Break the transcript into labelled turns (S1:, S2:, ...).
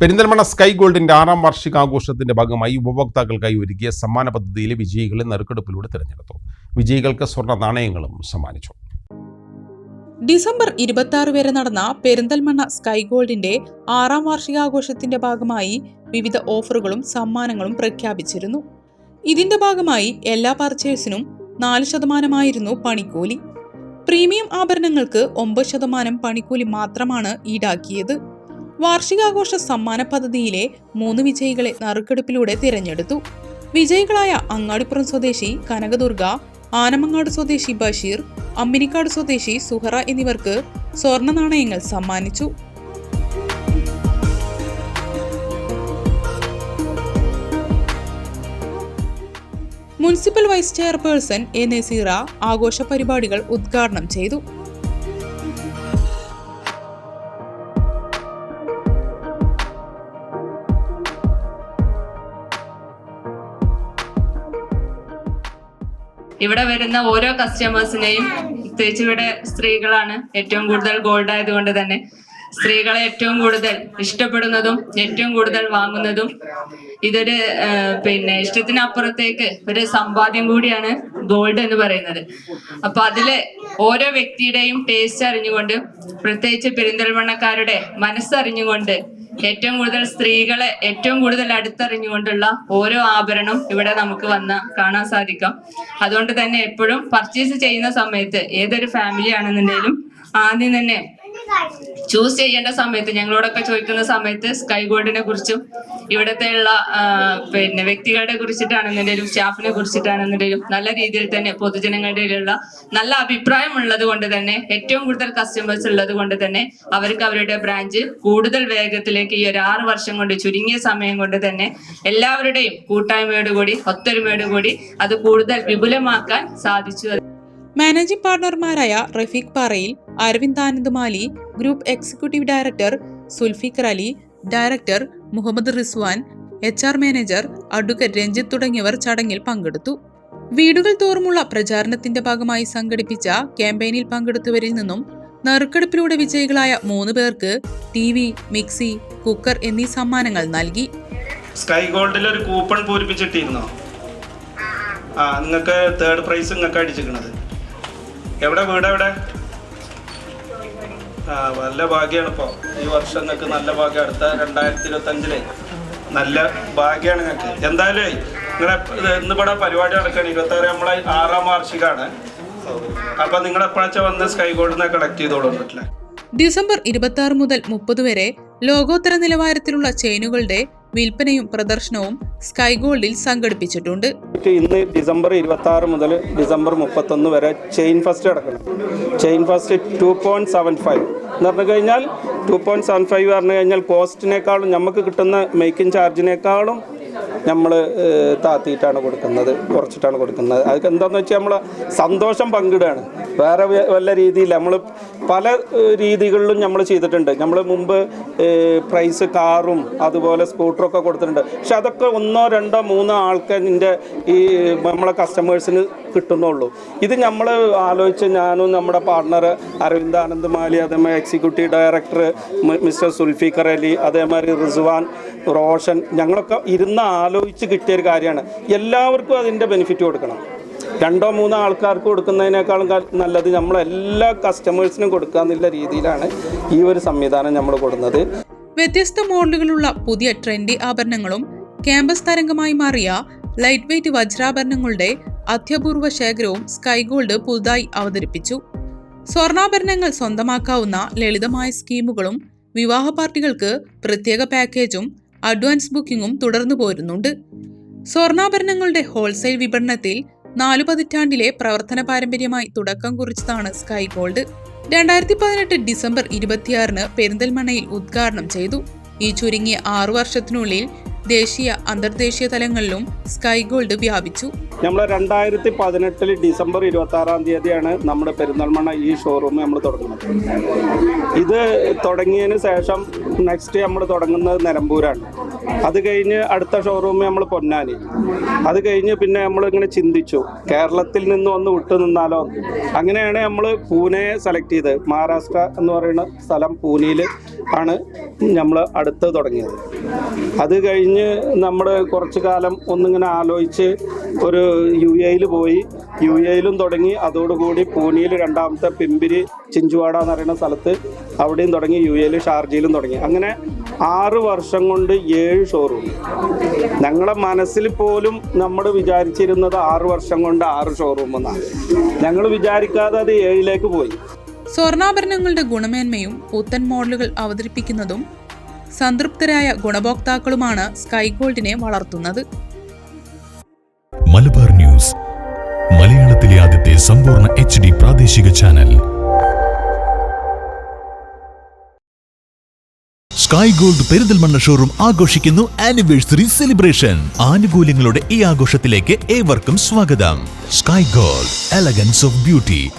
S1: Perinthalmanna sky ഗോൾഡിന്റെ ആറാം വാർഷികാഘോഷത്തിന്റെ ഭാഗമായി ഉപഭോക്താക്കൾക്കായി ഒരുക്കിയ സമ്മാന പദ്ധതിയിലെ വിജയികളെ നറുക്കെടുപ്പിലൂടെ തിരഞ്ഞെടുത്തു. വിജയികൾക്ക് സ്വർണ നാണയങ്ങളും സമ്മാനിച്ചു.
S2: ഡിസംബർ ഇരുപത്തി വരെ നടന്ന പെരിന്തൽമണ്ണ സ്കൈ ഗോൾഡിന്റെ ആറാം വാർഷികാഘോഷത്തിന്റെ ഭാഗമായി വിവിധ ഓഫറുകളും സമ്മാനങ്ങളും പ്രഖ്യാപിച്ചിരുന്നു. ഇതിന്റെ ഭാഗമായി എല്ലാ പർച്ചേഴ്സിനും നാല് ശതമാനമായിരുന്നു പണിക്കൂലി. പ്രീമിയം ആഭരണങ്ങൾക്ക് ഒമ്പത് ശതമാനം പണിക്കൂലി മാത്രമാണ് ഈടാക്കിയത്. വാർഷികാഘോഷ സമ്മാന പദ്ധതിയിലെ മൂന്ന് വിജയികളെ നറുക്കെടുപ്പിലൂടെ തിരഞ്ഞെടുത്തു. വിജയികളായ അങ്ങാടിപ്പുറം സ്വദേശി കനകദുർഗ ആനമങ്ങാട് സ്വദേശി ബഷീർ അമ്മിനിക്കാട് സ്വദേശി സുഹറ എന്നിവർക്ക് സ്വർണ നാണയങ്ങൾ സമ്മാനിച്ചു. Municipal vice chairperson A Naseera ആഘോഷ പരിപാടികൾ ഉദ്ഘാടനം ചെയ്തു.
S3: ഇവിടെ വരുന്ന ഓരോ കസ്റ്റമേഴ്സിനെയും പ്രത്യേകിച്ച് ഇവിടെ സ്ത്രീകളാണ് ഏറ്റവും കൂടുതൽ ഗോൾഡ് ആയതുകൊണ്ട് തന്നെ. സ്ത്രീകളെ ഏറ്റവും കൂടുതൽ ഇഷ്ടപ്പെടുന്നതും ഏറ്റവും കൂടുതൽ വാങ്ങുന്നതും ഇതൊരു പിന്നെ ഇഷ്ടത്തിനപ്പുറത്തേക്ക് ഒരു സമ്പാദ്യം കൂടിയാണ് ഗോൾഡ് എന്ന് പറയുന്നത്. അപ്പൊ അതിൽ ഓരോ വ്യക്തിയുടെയും ടേസ്റ്റ് അറിഞ്ഞുകൊണ്ട് പ്രത്യേകിച്ച് പെരിന്തൽമണ്ണക്കാരുടെ മനസ്സറിഞ്ഞുകൊണ്ട് ഏറ്റവും കൂടുതൽ സ്ത്രീകളെ ഏറ്റവും കൂടുതൽ അടുത്തറിഞ്ഞുകൊണ്ടുള്ള ഓരോ ആഭരണം ഇവിടെ നമുക്ക് വന്ന കാണാൻ സാധിക്കാം. അതുകൊണ്ട് തന്നെ എപ്പോഴും പർച്ചേസ് ചെയ്യുന്ന സമയത്ത് ഏതൊരു ഫാമിലി ആണെന്നുണ്ടെങ്കിലും ആദ്യം തന്നെ ചൂസ് ചെയ്യേണ്ട സമയത്ത് ഞങ്ങളോടൊക്കെ ചോദിക്കുന്ന സമയത്ത് സ്കൈ ഗോൾഡിനെ കുറിച്ചും ഇവിടുത്തെ ഉള്ള പിന്നെ വ്യക്തികളെ കുറിച്ചിട്ടാണെന്നുണ്ടെങ്കിലും സ്റ്റാഫിനെ കുറിച്ചിട്ടാണെന്നുണ്ടെങ്കിലും നല്ല രീതിയിൽ തന്നെ പൊതുജനങ്ങളുടെ ഇടയിലുള്ള നല്ല അഭിപ്രായം ഉള്ളത് കൊണ്ട് തന്നെ ഏറ്റവും കൂടുതൽ കസ്റ്റമേഴ്സ് ഉള്ളത് കൊണ്ട് തന്നെ അവർക്ക് അവരുടെ ബ്രാഞ്ച് കൂടുതൽ വേഗത്തിലേക്ക് ഈ ഒരു ആറ് വർഷം കൊണ്ട് ചുരുങ്ങിയ സമയം കൊണ്ട് തന്നെ എല്ലാവരുടെയും കൂട്ടായ്മയോടുകൂടി ഒത്തൊരുമയോടുകൂടി അത് കൂടുതൽ വിപുലമാക്കാൻ സാധിച്ചു
S2: managing പാർട്ണർമാരായ Rafeeq Parayil Aravind Anand Mali group executive director Zulfikar Ali director Muhammad Rizwan H R manager advocate Ranjith തുടങ്ങിയവർ ചടങ്ങിൽ പങ്കെടുത്തു. വീടുകൾ തോറുമുള്ള പ്രചാരണത്തിന്റെ ഭാഗമായി സംഘടിപ്പിച്ച ക്യാമ്പയിനിൽ പങ്കെടുത്തവരിൽ നിന്നും നറുക്കെടുപ്പിലൂടെ വിജയികളായ മൂന്ന് പേർക്ക് ടി വി മിക്സി കുക്കർ എന്നീ സമ്മാനങ്ങൾ നൽകി.
S4: സ്കൈ ഗോൾഡിൽ ഒരു കൂപ്പൺ പൂരിപ്പിച്ചിട്ടിരുന്നോ? ആ നിങ്ങൾക്ക് തേർഡ് പ്രൈസ് നിങ്ങൾക്ക് അടിച്ചിരിക്കണത്. എവിടെ വീട് എവിടെ? ആ നല്ല ഭാഗ്യമാണ് ഇപ്പോൾ ഈ വർഷം നിങ്ങൾക്ക് നല്ല ഭാഗ്യം. അടുത്ത രണ്ടായിരത്തി ഇരുപത്തഞ്ചിലെ നല്ല ഭാഗ്യമാണ് നിങ്ങൾക്ക്. എന്തായാലും നിങ്ങളെ ഇന്ന് ഇവിടെ പരിപാടി നടക്കുകയാണ് ഇരുപത്താറ് നമ്മളെ ആറാം വാർഷികമാണ് അപ്പൊ നിങ്ങൾ എപ്പോഴാച്ചാ വന്ന് സ്കൈ നിന്ന് കളക്ട് ചെയ്തോളൂ
S2: ഡിസംബർ ഇരുപത്തി ആറ് മുതൽ മുപ്പത് വരെ ലോകോത്തര നിലവാരത്തിലുള്ള ചെയിനുകളുടെ വിൽപ്പനയും പ്രദർശനവും സ്കൈ ഗോൾഡിൽ സംഘടിപ്പിച്ചിട്ടുണ്ട്.
S4: ഇന്ന് ഡിസംബർ ഇരുപത്തി ആറ് മുതൽ ഡിസംബർ മുപ്പത്തൊന്ന് വരെ ചെയിൻ ഫസ്റ്റ് നടക്കണം chain first two point seven five എന്ന് പറഞ്ഞു കഴിഞ്ഞാൽ ടു പോയിന്റ് സെവൻ ഫൈവ് പറഞ്ഞു കഴിഞ്ഞാൽ കോസ്റ്റിനേക്കാളും നമുക്ക് കിട്ടുന്ന മേക്കിംഗ് ചാർജിനേക്കാളും നമ്മൾ താത്തിയിട്ടാണ് കൊടുക്കുന്നത് കുറച്ചിട്ടാണ് കൊടുക്കുന്നത്. അതൊക്കെ എന്താണെന്ന് വെച്ചാൽ നമ്മൾ സന്തോഷം പങ്കിടുകയാണ് വേറെ വല്ല രീതിയിൽ നമ്മൾ പല രീതികളിലും നമ്മൾ ചെയ്തിട്ടുണ്ട്. നമ്മൾ മുമ്പ് പ്രൈസ് കാറും അതുപോലെ സ്കൂട്ടറൊക്കെ കൊടുത്തിട്ടുണ്ട്. പക്ഷെ അതൊക്കെ ഒന്നോ രണ്ടോ മൂന്നോ ആൾക്കാരിന്റെ ഈ നമ്മളെ കസ്റ്റമേഴ്സിന് കിട്ടുന്നുള്ളൂ. ഇത് നമ്മൾ ആലോചിച്ച് ഞാനും നമ്മുടെ പാർട്ണർ അരവിന്ദ് ആനന്ദ് മാലി അതേമാതിരി executive director mister Zulfikar Ali അതേമാതിരി റിസ്വാൻ റോഷൻ ഞങ്ങളൊക്കെ ഇരുന്ന് ആലോചിച്ച് കിട്ടിയ ഒരു കാര്യമാണ്. എല്ലാവർക്കും അതിന്റെ ബെനിഫിറ്റ് കൊടുക്കണം. രണ്ടോ മൂന്നോ ആൾക്കാർക്ക് കൊടുക്കുന്നതിനേക്കാളും നല്ലത് നമ്മളെല്ലാ കസ്റ്റമേഴ്സിനും കൊടുക്കുക എന്നുള്ള രീതിയിലാണ് ഈ ഒരു സംവിധാനം നമ്മൾ കൊടുക്കുന്നത്
S2: വ്യത്യസ്ത മോഡലുകളുള്ള പുതിയ ട്രെൻഡി ആഭരണങ്ങളും ക്യാമ്പസ് തരംഗമായി മാറിയ ലൈറ്റ് വെയ്റ്റ് വജ്രാഭരണങ്ങളുടെ അത്യപൂർവ ശേഖരവും സ്കൈ ഗോൾഡ് പുതുതായി അവതരിപ്പിച്ചു. സ്വർണാഭരണങ്ങൾ സ്വന്തമാക്കാവുന്ന ലളിതമായ സ്കീമുകളും വിവാഹ പാർട്ടികൾക്ക് പ്രത്യേക പാക്കേജും അഡ്വാൻസ് ബുക്കിംഗും തുടർന്നു പോരുന്നുണ്ട് സ്വർണാഭരണങ്ങളുടെ ഹോൾസെയിൽ വിപണനത്തിൽ നാലു പതിറ്റാണ്ടിലെ പ്രവർത്തന പാരമ്പര്യമായി തുടക്കം കുറിച്ചതാണ് സ്കൈ ഗോൾഡ് രണ്ടായിരത്തി പതിനെട്ട് ഡിസംബർ ഇരുപത്തിയാറിന് പെരിന്തൽമണ്ണയിൽ ഉദ്ഘാടനം ചെയ്തു. ഈ ചുരുങ്ങിയ ആറു വർഷത്തിനുള്ളിൽ ദേശീയ അന്തർദേശീയ തലങ്ങളിലും സ്കൈ ഗോൾഡ് വ്യാപിച്ചു.
S4: നമ്മൾ രണ്ടായിരത്തി പതിനെട്ടിൽ ഡിസംബർ ഇരുപത്തി ആറാം തീയതിയാണ് നമ്മുടെ പെരുന്തൽമണ്ണ ഈ ഷോറൂം നമ്മൾ തുടങ്ങുന്നത്. ഇത് തുടങ്ങിയതിന് ശേഷം നെക്സ്റ്റ് നമ്മൾ തുടങ്ങുന്നത് നിലമ്പൂരാണ്. അത് കഴിഞ്ഞ് അടുത്ത ഷോറൂം നമ്മൾ പൊന്നാനി. അത് കഴിഞ്ഞ് പിന്നെ നമ്മൾ ഇങ്ങനെ ചിന്തിച്ചു കേരളത്തിൽ നിന്ന് ഒന്ന് വിട്ടു നിന്നാലോ അങ്ങനെയാണ് നമ്മൾ പൂനെയെ സെലക്ട് ചെയ്തത് മഹാരാഷ്ട്ര എന്ന് പറയുന്ന സ്ഥലം പൂനെയിൽ ആണ് നമ്മൾ അടുത്ത് തുടങ്ങിയത്. അത് കഴിഞ്ഞ് നമ്മൾ കുറച്ച് കാലം ഒന്നിങ്ങനെ ആലോചിച്ച് ഒരു യു എയിൽ പോയി. യു എയിലും തുടങ്ങി. അതോടുകൂടി പൂനെയിൽ രണ്ടാമത്തെ പിമ്പിരി ചിഞ്ചുവാട എന്ന് പറയുന്ന സ്ഥലത്ത് അവിടെയും തുടങ്ങി. യു എയിൽ ഷാർജയിലും തുടങ്ങി. അങ്ങനെ ആറ് വർഷം കൊണ്ട് ഏഴ് ഷോറൂം. ഞങ്ങളെ മനസ്സിൽ പോലും നമ്മൾ വിചാരിച്ചിരുന്നത് ആറ് വർഷം കൊണ്ട് ആറ് ഷോറൂം എന്നാണ്. ഞങ്ങൾ വിചാരിക്കാതെ അത് ഏഴിലേക്ക് പോയി.
S2: സ്വർണാഭരണങ്ങളുടെ ഗുണമേന്മയും പുത്തൻ മോഡലുകൾ അവതരിപ്പിക്കുന്നതും സംതൃപ്തരായ ഗുണഭോക്താക്കളുമാണ് സ്കൈഗോൾഡിനെ വളർത്തുന്നത്.
S5: മലബാർ ന്യൂസ്. മലയാളത്തിലെ ആദ്യത്തെ സമ്പൂർണ എച്ച് പ്രാദേശിക channel. Sky Gold Perinthalmanna showroom ആഘോഷിക്കുന്നു ആനിവേഴ്സറി സെലിബ്രേഷൻ. ആനുകൂല്യങ്ങളുടെ ഈ ആഘോഷത്തിലേക്ക് ഏവർക്കും സ്വാഗതം. Sky Gold elegance of beauty.